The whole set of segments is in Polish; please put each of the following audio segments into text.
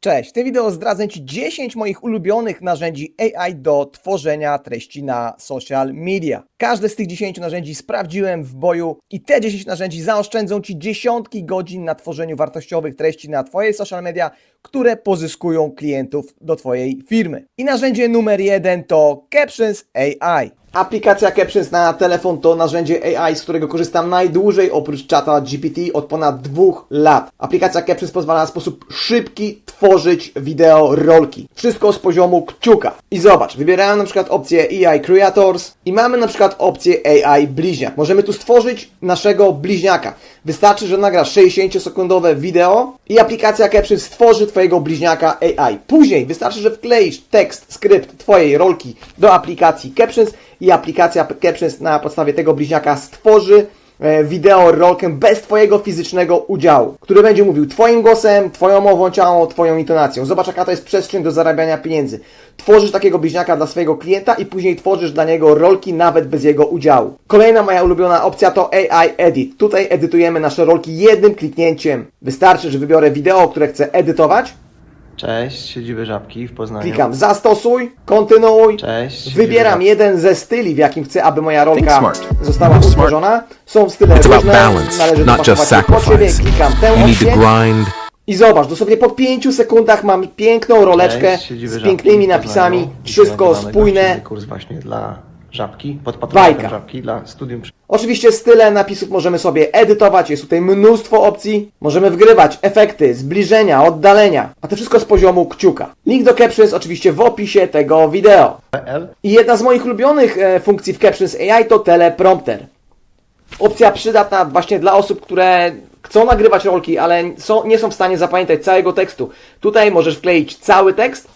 Cześć, w tym wideo zdradzę Ci 10 moich ulubionych narzędzi AI do tworzenia treści na social media. Każde z tych 10 narzędzi sprawdziłem w boju i te 10 narzędzi zaoszczędzą Ci dziesiątki godzin na tworzeniu wartościowych treści na Twoje social media, które pozyskują klientów do Twojej firmy. I narzędzie numer jeden to Captions AI. Aplikacja Captions na telefon to narzędzie AI, z którego korzystam najdłużej oprócz czata GPT od ponad dwóch lat. Aplikacja Captions pozwala na sposób szybki tworzyć wideo rolki. Wszystko z poziomu kciuka. I zobacz, wybierałem na przykład opcję AI Creators i mamy na przykład opcję AI Bliźniak. Możemy tu stworzyć naszego bliźniaka. Wystarczy, że nagrasz 60-sekundowe wideo i aplikacja Captions stworzy Twojego bliźniaka AI. Później wystarczy, że wkleisz tekst, skrypt Twojej rolki do aplikacji Captions i aplikacja Captions na podstawie tego bliźniaka stworzy wideo rolkę bez Twojego fizycznego udziału, który będzie mówił Twoim głosem, Twoją mową ciała, Twoją intonacją. Zobacz, jaka to jest przestrzeń do zarabiania pieniędzy. Tworzysz takiego bliźniaka dla swojego klienta i później tworzysz dla niego rolki nawet bez jego udziału. Kolejna moja ulubiona opcja to AI Edit. Tutaj edytujemy nasze rolki jednym kliknięciem. Wystarczy, że wybiorę wideo, które chcę edytować, Cześć, siedziby Żabki w Poznaniu. klikam zastosuj, kontynuuj, Cześć. Wybieram jeden ze styli, w jakim chcę, aby moja rolka smart. została utworzona. Są style It's różne, balance, należy not just dopasować siebie. sacrifice. Klikam tę You need opcję to grind. i zobacz, dosłownie po 5 sekundach mam piękną roleczkę Cześć, z pięknymi napisami, wszystko spójne. kurs właśnie dla Żabki, pod patronatem Bajka. Żabki, dla studium Oczywiście style napisów możemy sobie edytować, jest tutaj mnóstwo opcji. Możemy wgrywać efekty, zbliżenia, oddalenia, a to wszystko z poziomu kciuka. Link do Captions oczywiście w opisie tego wideo. PL. I jedna z moich ulubionych e, funkcji w Captions AI to teleprompter. Opcja przydatna właśnie dla osób, które chcą nagrywać rolki, ale są, nie są w stanie zapamiętać całego tekstu. Tutaj możesz wkleić cały tekst,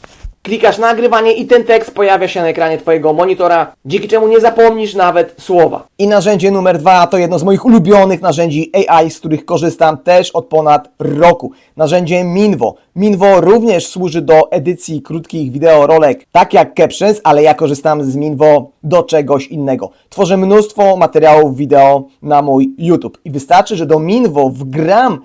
klikasz na nagrywanie i ten tekst pojawia się na ekranie Twojego monitora, dzięki czemu nie zapomnisz nawet słowa. I narzędzie numer dwa to jedno z moich ulubionych narzędzi AI, z których korzystam też od ponad roku. Narzędzie Minvo. Minvo również służy do edycji krótkich wideorolek, tak jak Captions, ale ja korzystam z Minvo do czegoś innego. Tworzę mnóstwo materiałów wideo na mój YouTube i wystarczy, że do Minvo wgram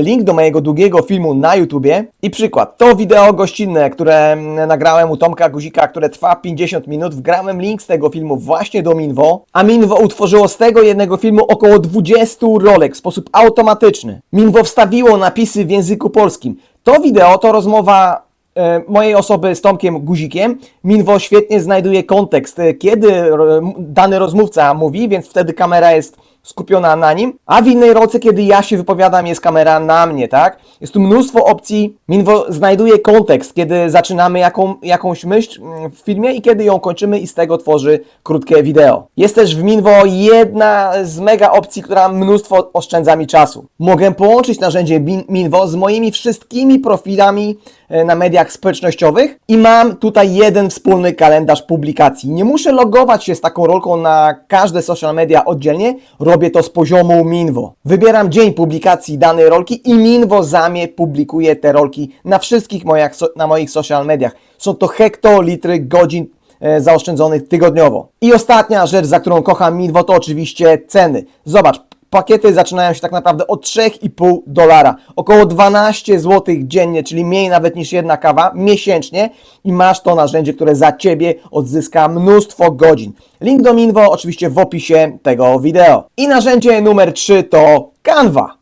link do mojego długiego filmu na YouTubie i przykład. To wideo gościnne, które mm, nagrałem u Tomka Guzika, które trwa 50 minut. Wgrałem link z tego filmu właśnie do Minwo, a Minwo utworzyło z tego jednego filmu około 20 rolek w sposób automatyczny. Minwo wstawiło napisy w języku polskim. To wideo to rozmowa e, mojej osoby z Tomkiem Guzikiem. Minwo świetnie znajduje kontekst, e, kiedy e, dany rozmówca mówi, więc wtedy kamera jest skupiona na nim, a w innej rolce, kiedy ja się wypowiadam, jest kamera na mnie, tak? Jest tu mnóstwo opcji. Minwo znajduje kontekst, kiedy zaczynamy jaką, jakąś myśl mm, w filmie i kiedy ją kończymy i z tego tworzy krótkie wideo. Jest też w Minwo jedna z mega opcji, która mnóstwo oszczędza mi czasu. Mogę połączyć narzędzie Min- Minwo z moimi wszystkimi profilami na mediach społecznościowych i mam tutaj jeden wspólny kalendarz publikacji. Nie muszę logować się z taką rolką na każde social media oddzielnie, robię to z poziomu Minwo. Wybieram dzień publikacji danej rolki i Minwo za mnie publikuje te rolki na wszystkich moich, na moich social mediach. Są to hektolitry godzin e, zaoszczędzonych tygodniowo. I ostatnia rzecz, za którą kocham Minwo, to oczywiście ceny. Zobacz, pakiety zaczynają się tak naprawdę od 3,5 dolara. Około 12 zł dziennie, czyli mniej nawet niż jedna kawa miesięcznie i masz to narzędzie, które za Ciebie odzyska mnóstwo godzin. Link do Minwo oczywiście w opisie tego wideo. I narzędzie numer 3 to Canva.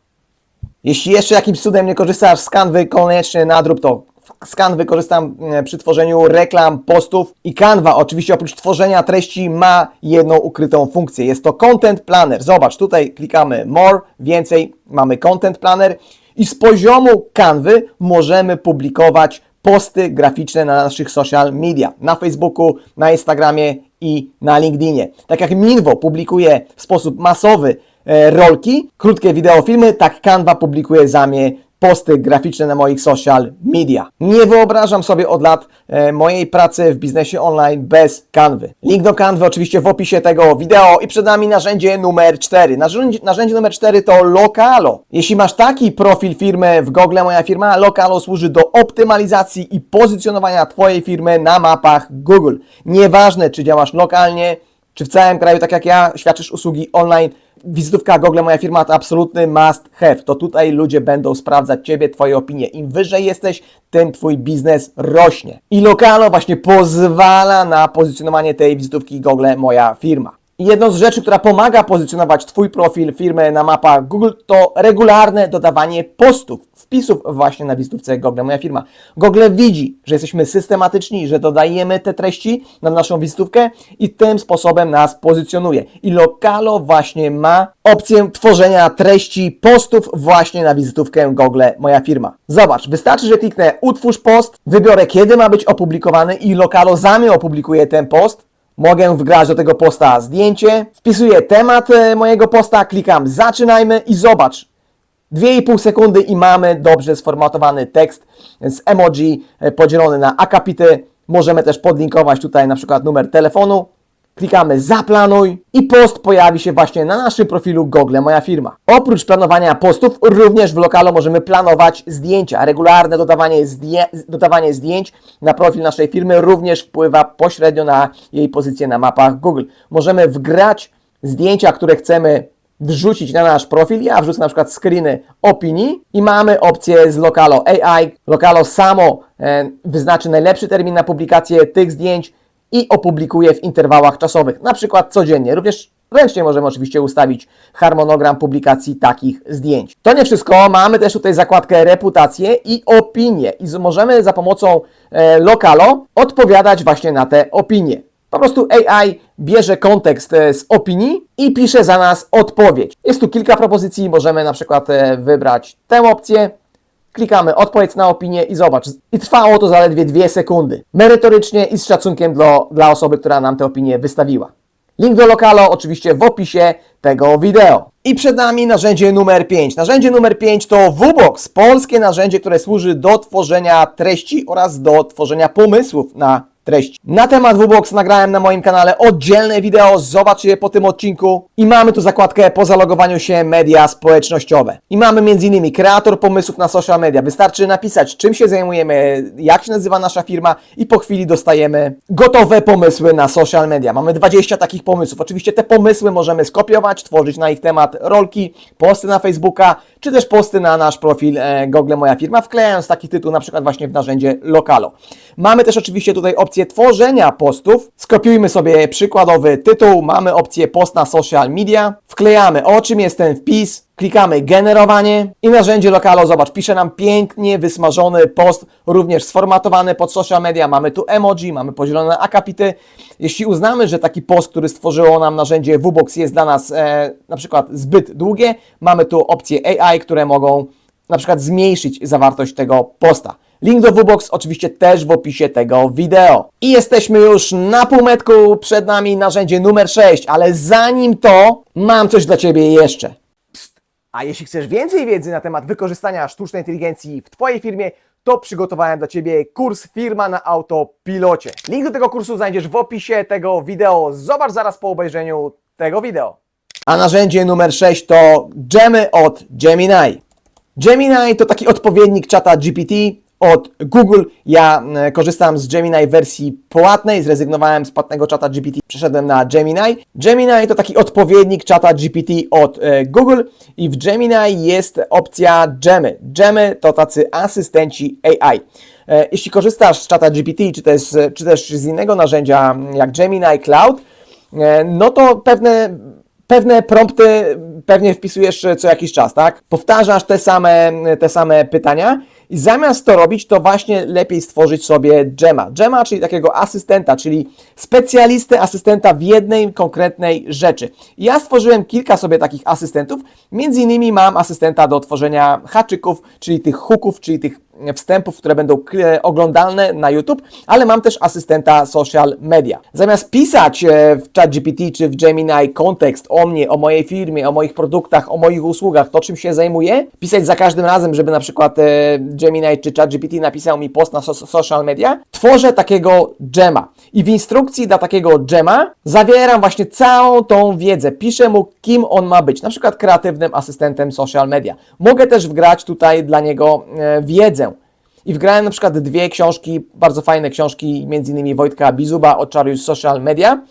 Jeśli jeszcze jakimś cudem nie korzystasz z Canvy, koniecznie nadrób to. Z Canvy korzystam e, przy tworzeniu reklam, postów i Canva oczywiście oprócz tworzenia treści ma jedną ukrytą funkcję. Jest to Content Planner. Zobacz, tutaj klikamy More, więcej, mamy Content Planner i z poziomu Canvy możemy publikować posty graficzne na naszych social media, na Facebooku, na Instagramie i na LinkedInie. Tak jak Minwo publikuje w sposób masowy e, rolki, krótkie wideo, filmy, tak Canva publikuje za mnie posty graficzne na moich social media. Nie wyobrażam sobie od lat e, mojej pracy w biznesie online bez Canvy. Link do Canvy oczywiście w opisie tego wideo i przed nami narzędzie numer 4. Narzędzie, narzędzie numer 4 to Lokalo. Jeśli masz taki profil firmy w Google Moja Firma, Lokalo służy do optymalizacji i pozycjonowania Twojej firmy na mapach Google. Nieważne, czy działasz lokalnie, czy w całym kraju, tak jak ja, świadczysz usługi online, Wizytówka Google Moja Firma to absolutny must have. To tutaj ludzie będą sprawdzać Ciebie, Twoje opinie. Im wyżej jesteś, tym Twój biznes rośnie. I Lokalo właśnie pozwala na pozycjonowanie tej wizytówki Google Moja Firma. Jedną z rzeczy, która pomaga pozycjonować Twój profil firmy na mapach Google, to regularne dodawanie postów, wpisów właśnie na wizytówce Google Moja Firma. Google widzi, że jesteśmy systematyczni, że dodajemy te treści na naszą wizytówkę i tym sposobem nas pozycjonuje. I Lokalo właśnie ma opcję tworzenia treści postów właśnie na wizytówkę Google Moja Firma. Zobacz, wystarczy, że kliknę utwórz post, wybiorę kiedy ma być opublikowany i Lokalo za mnie opublikuje ten post. Mogę wgrać do tego posta zdjęcie, wpisuję temat e, mojego posta, klikam zaczynajmy i zobacz. 2,5 sekundy i mamy dobrze sformatowany tekst z emoji e, podzielony na akapity. Możemy też podlinkować tutaj na przykład numer telefonu. Klikamy zaplanuj i post pojawi się właśnie na naszym profilu Google Moja Firma. Oprócz planowania postów, również w lokalu możemy planować zdjęcia. Regularne dodawanie, zdję dodawanie zdjęć na profil naszej firmy również wpływa pośrednio na jej pozycję na mapach Google. Możemy wgrać zdjęcia, które chcemy wrzucić na nasz profil. Ja wrzucę na przykład screeny opinii i mamy opcję z Lokalo AI. Lokalo samo e, wyznaczy najlepszy termin na publikację tych zdjęć i opublikuje w interwałach czasowych, na przykład codziennie. Również ręcznie możemy oczywiście ustawić harmonogram publikacji takich zdjęć. To nie wszystko, mamy też tutaj zakładkę reputację i opinie i możemy za pomocą e, Lokalo odpowiadać właśnie na te opinie. Po prostu AI bierze kontekst e, z opinii i pisze za nas odpowiedź. Jest tu kilka propozycji, możemy na przykład e, wybrać tę opcję, Klikamy odpowiedź na opinię i zobacz. I trwało to zaledwie dwie sekundy. Merytorycznie i z szacunkiem dla, dla osoby, która nam tę opinię wystawiła. Link do Lokalo oczywiście w opisie tego wideo. I przed nami narzędzie numer 5. Narzędzie numer 5 to VBox, polskie narzędzie, które służy do tworzenia treści oraz do tworzenia pomysłów na treści. Na temat VBox nagrałem na moim kanale oddzielne wideo, zobacz je po tym odcinku. I mamy tu zakładkę po zalogowaniu się media społecznościowe. I mamy m.in. kreator pomysłów na social media. Wystarczy napisać, czym się zajmujemy, jak się nazywa nasza firma i po chwili dostajemy gotowe pomysły na social media. Mamy 20 takich pomysłów. Oczywiście te pomysły możemy skopiować, tworzyć na ich temat rolki, posty na Facebooka, czy też posty na nasz profil e, Google Moja Firma, wklejając taki tytuł na przykład właśnie w narzędzie Lokalo. Mamy też oczywiście tutaj opcję tworzenia postów. Skopiujmy sobie przykładowy tytuł, mamy opcję post na social media, wklejamy o czym jest ten wpis, klikamy generowanie i narzędzie Lokalo, zobacz, pisze nam pięknie wysmażony post, również sformatowany pod social media, mamy tu emoji, mamy podzielone akapity. Jeśli uznamy, że taki post, który stworzyło nam narzędzie VBox jest dla nas e, na przykład zbyt długie, mamy tu opcje AI, które mogą na przykład zmniejszyć zawartość tego posta. Link do VBox oczywiście też w opisie tego wideo. I jesteśmy już na półmetku, przed nami narzędzie numer 6, ale zanim to mam coś dla Ciebie jeszcze. Psst. A jeśli chcesz więcej wiedzy na temat wykorzystania sztucznej inteligencji w Twojej firmie, to przygotowałem dla Ciebie kurs Firma na Autopilocie. Link do tego kursu znajdziesz w opisie tego wideo. Zobacz zaraz po obejrzeniu tego wideo. A narzędzie numer 6 to Gemy od Gemini. Gemini to taki odpowiednik czata GPT od Google. Ja e, korzystam z Gemini w wersji płatnej, zrezygnowałem z płatnego czata GPT, przeszedłem na Gemini. Gemini to taki odpowiednik czata GPT od e, Google i w Gemini jest opcja Gemy. Gemy to tacy asystenci AI. E, Jeśli korzystasz z czata GPT, czy też, czy też z innego narzędzia mm, jak Gemini Cloud, no to pewne pewne prompty pewnie wpisujesz co jakiś czas, tak? Powtarzasz te same, te same pytania i zamiast to robić, to właśnie lepiej stworzyć sobie Gema. Gema, czyli takiego asystenta, czyli specjalistę, asystenta w jednej konkretnej rzeczy. Ja stworzyłem kilka sobie takich asystentów, między innymi mam asystenta do tworzenia haczyków, czyli tych hooków, czyli tych wstępów, które będą oglądalne na YouTube, ale mam też asystenta social media. Zamiast pisać e, w ChatGPT czy w Gemini kontekst o mnie, o mojej firmie, o moich produktach, o moich usługach, to czym się zajmuję, pisać za każdym razem, żeby na przykład e, Gemini czy ChatGPT napisał mi post na so- social media, tworzę takiego gema. I w instrukcji dla takiego gema zawieram właśnie całą tą wiedzę. Piszę mu, kim on ma być, na przykład kreatywnym asystentem social media. Mogę też wgrać tutaj dla niego e, wiedzę. I wgrałem na przykład dwie książki, bardzo fajne książki, między innymi Wojtka Bizuba Odczaruj Social Media.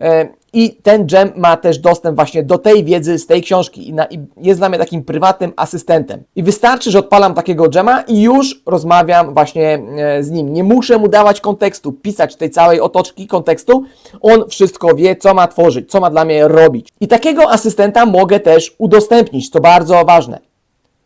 E, I ten gem ma też dostęp właśnie do tej wiedzy z tej książki i, na, i jest dla mnie takim prywatnym asystentem. I wystarczy, że odpalam takiego gema i już rozmawiam właśnie e, z nim. Nie muszę mu dawać kontekstu, pisać tej całej otoczki kontekstu. On wszystko wie, co ma tworzyć, co ma dla mnie robić. I takiego asystenta mogę też udostępnić, co bardzo ważne.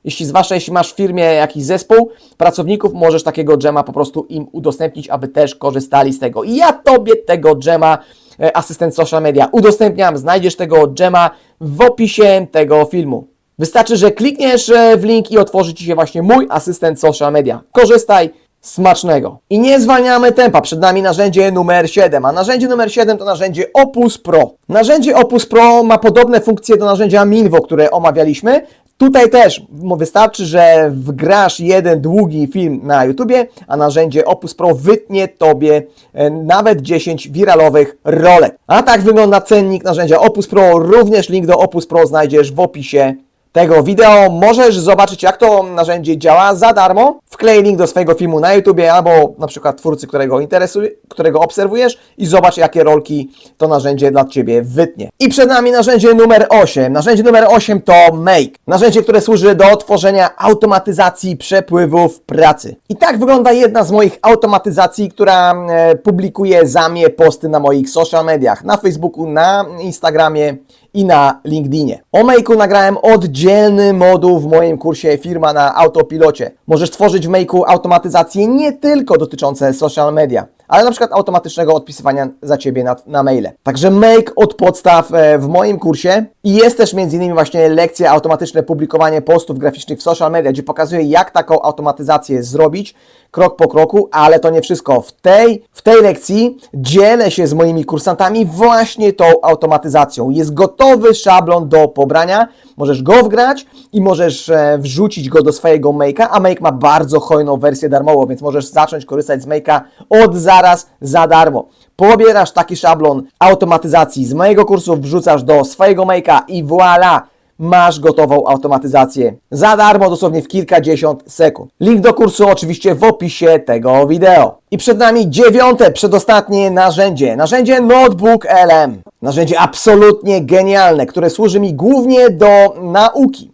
Jeśli zwłaszcza jeśli masz w firmie jakiś zespół pracowników, możesz takiego dżema po prostu im udostępnić, aby też korzystali z tego. I ja tobie tego dżema, e, asystent social media, udostępniam. Znajdziesz tego dżema w opisie tego filmu. Wystarczy, że klikniesz e, w link i otworzy Ci się właśnie mój asystent social media. Korzystaj, smacznego. I nie zwalniamy tempa, przed nami narzędzie numer 7, a narzędzie numer 7 to narzędzie Opus Pro. Narzędzie Opus Pro ma podobne funkcje do narzędzia Minvo, które omawialiśmy. Tutaj też wystarczy, że wgrasz jeden długi film na YouTubie, a narzędzie Opus Pro wytnie Tobie e, nawet 10 wiralowych rolek. A tak wygląda cennik narzędzia Opus Pro. Również link do Opus Pro znajdziesz w opisie tego wideo. Możesz zobaczyć, jak to narzędzie działa za darmo. Wklej link do swojego filmu na YouTubie albo na przykład twórcy, którego interesuje, którego obserwujesz i zobacz, jakie rolki to narzędzie dla Ciebie wytnie. I przed nami narzędzie numer 8. Narzędzie numer 8 to Make. Narzędzie, które służy do tworzenia automatyzacji przepływów pracy. I tak wygląda jedna z moich automatyzacji, która e, publikuje za mnie posty na moich social mediach, na Facebooku, na Instagramie i na LinkedInie. O Make'u nagrałem oddzielny moduł w moim kursie Firma na autopilocie. Możesz tworzyć w Make'u automatyzacje nie tylko dotyczące social media, ale na przykład automatycznego odpisywania za Ciebie na, na maile. Także Make od podstaw e, w moim kursie i jest też między innymi właśnie lekcja automatyczne publikowanie postów graficznych w social media, gdzie pokazuję jak taką automatyzację zrobić krok po kroku, ale to nie wszystko. W tej, w tej lekcji dzielę się z moimi kursantami właśnie tą automatyzacją. Jest gotowy szablon do pobrania, możesz go wgrać i możesz e, wrzucić go do swojego Make'a, a Make ma bardzo hojną wersję darmową, więc możesz zacząć korzystać z Make'a od zaraz za darmo. Pobierasz taki szablon automatyzacji z mojego kursu, wrzucasz do swojego Make'a i voilà! Masz gotową automatyzację za darmo, dosłownie w kilkadziesiąt sekund. Link do kursu oczywiście w opisie tego wideo. I przed nami dziewiąte, przedostatnie narzędzie. Narzędzie Notebook LM. Narzędzie absolutnie genialne, które służy mi głównie do nauki.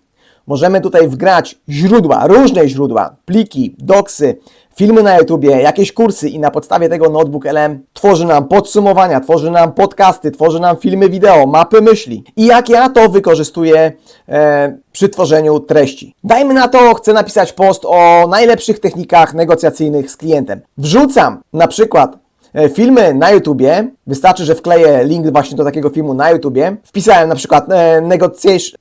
Możemy tutaj wgrać źródła, różne źródła, pliki, doksy, filmy na YouTubie, jakieś kursy i na podstawie tego Notebook LM tworzy nam podsumowania, tworzy nam podcasty, tworzy nam filmy wideo, mapy myśli. I jak ja to wykorzystuję e, przy tworzeniu treści. Dajmy na to, chcę napisać post o najlepszych technikach negocjacyjnych z klientem. Wrzucam na przykład filmy na YouTubie. Wystarczy, że wkleję link właśnie do takiego filmu na YouTubie. Wpisałem na przykład e,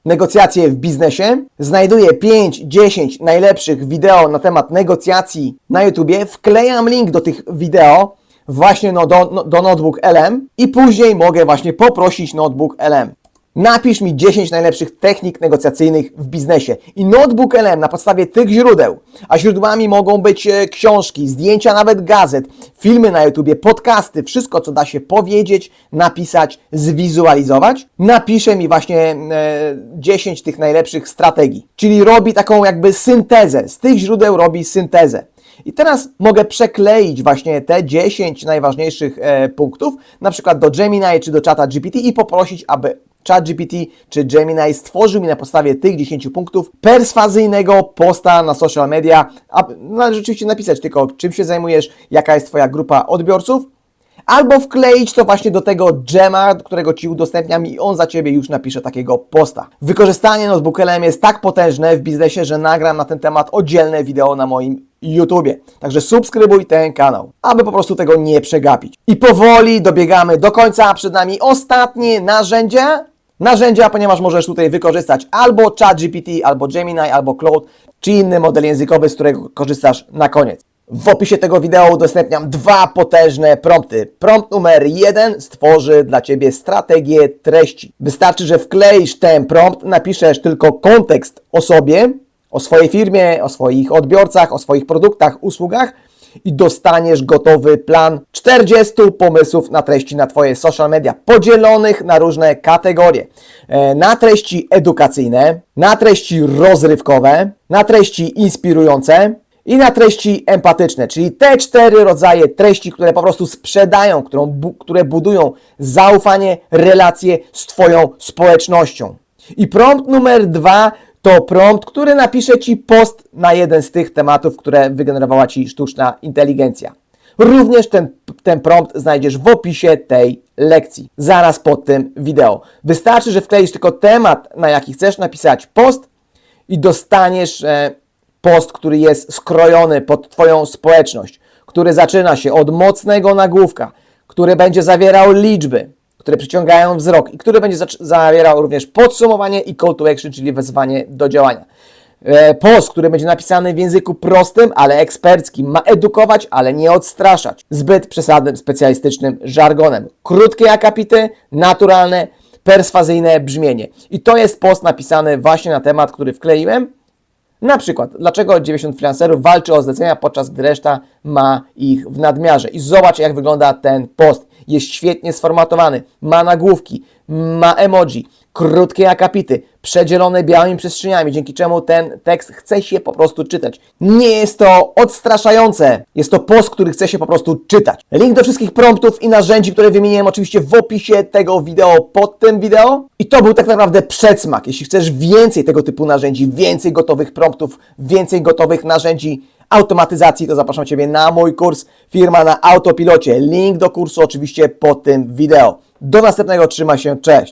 negocjacje, w biznesie. Znajduję 5-10 najlepszych wideo na temat negocjacji na YouTubie. Wklejam link do tych wideo właśnie no, do, no, do Notebook LM i później mogę właśnie poprosić Notebook LM. Napisz mi 10 najlepszych technik negocjacyjnych w biznesie. I Notebook LM na podstawie tych źródeł, a źródłami mogą być e, książki, zdjęcia nawet gazet, filmy na YouTubie, podcasty, wszystko co da się powiedzieć, napisać, zwizualizować. Napisze mi właśnie e, 10 tych najlepszych strategii. Czyli robi taką jakby syntezę. Z tych źródeł robi syntezę. I teraz mogę przekleić właśnie te 10 najważniejszych e, punktów, na przykład do Gemini czy do czata GPT i poprosić, aby ChatGPT czy Gemini stworzył mi na podstawie tych 10 punktów perswazyjnego posta na social media. A należy rzeczywiście napisać tylko, czym się zajmujesz, jaka jest Twoja grupa odbiorców, albo wkleić to właśnie do tego dżema, którego Ci udostępniam i on za Ciebie już napisze takiego posta. Wykorzystanie Notebook LM jest tak potężne w biznesie, że nagram na ten temat oddzielne wideo na moim YouTubie. Także subskrybuj ten kanał, aby po prostu tego nie przegapić. I powoli dobiegamy do końca, przed nami ostatnie narzędzie. Narzędzia, ponieważ możesz tutaj wykorzystać albo ChatGPT, albo Gemini, albo Cloud, czy inny model językowy, z którego korzystasz na koniec. W opisie tego wideo udostępniam dwa potężne prompty. Prompt numer jeden stworzy dla Ciebie strategię treści. Wystarczy, że wkleisz ten prompt, napiszesz tylko kontekst o sobie, o swojej firmie, o swoich odbiorcach, o swoich produktach, usługach i dostaniesz gotowy plan 40 pomysłów na treści na Twoje social media, podzielonych na różne kategorie. E, Na treści edukacyjne, na treści rozrywkowe, na treści inspirujące I na treści empatyczne, czyli te cztery rodzaje treści, które po prostu sprzedają, którą, bu, które budują zaufanie, relacje z Twoją społecznością. I prompt numer dwa to prompt, który napisze Ci post na jeden z tych tematów, które wygenerowała Ci sztuczna inteligencja. Również ten, ten prompt znajdziesz w opisie tej lekcji, zaraz pod tym wideo. Wystarczy, że wkleisz tylko temat, na jaki chcesz napisać post i dostaniesz e, post, który jest skrojony pod Twoją społeczność, który zaczyna się od mocnego nagłówka, który będzie zawierał liczby, które przyciągają wzrok i który będzie zawierał również podsumowanie i call to action, czyli wezwanie do działania. E, Post, który będzie napisany w języku prostym, ale eksperckim, ma edukować, ale nie odstraszać zbyt przesadnym, specjalistycznym żargonem. Krótkie akapity, naturalne, perswazyjne brzmienie. I to jest post napisany właśnie na temat, który wkleiłem. Na przykład, dlaczego 90 freelancerów walczy o zlecenia, podczas gdy reszta ma ich w nadmiarze. I zobacz, jak wygląda ten post. Jest świetnie sformatowany, ma nagłówki, ma emoji, krótkie akapity, przedzielone białymi przestrzeniami, dzięki czemu ten tekst chce się po prostu czytać. Nie jest to odstraszające, jest to post, który chce się po prostu czytać. Link do wszystkich promptów i narzędzi, które wymieniłem oczywiście w opisie tego wideo, pod tym wideo. I to był tak naprawdę przedsmak. Jeśli chcesz więcej tego typu narzędzi, więcej gotowych promptów, więcej gotowych narzędzi, automatyzacji, to zapraszam Ciebie na mój kurs Firma na Autopilocie. Link do kursu oczywiście pod tym wideo. Do następnego, trzymaj się, cześć!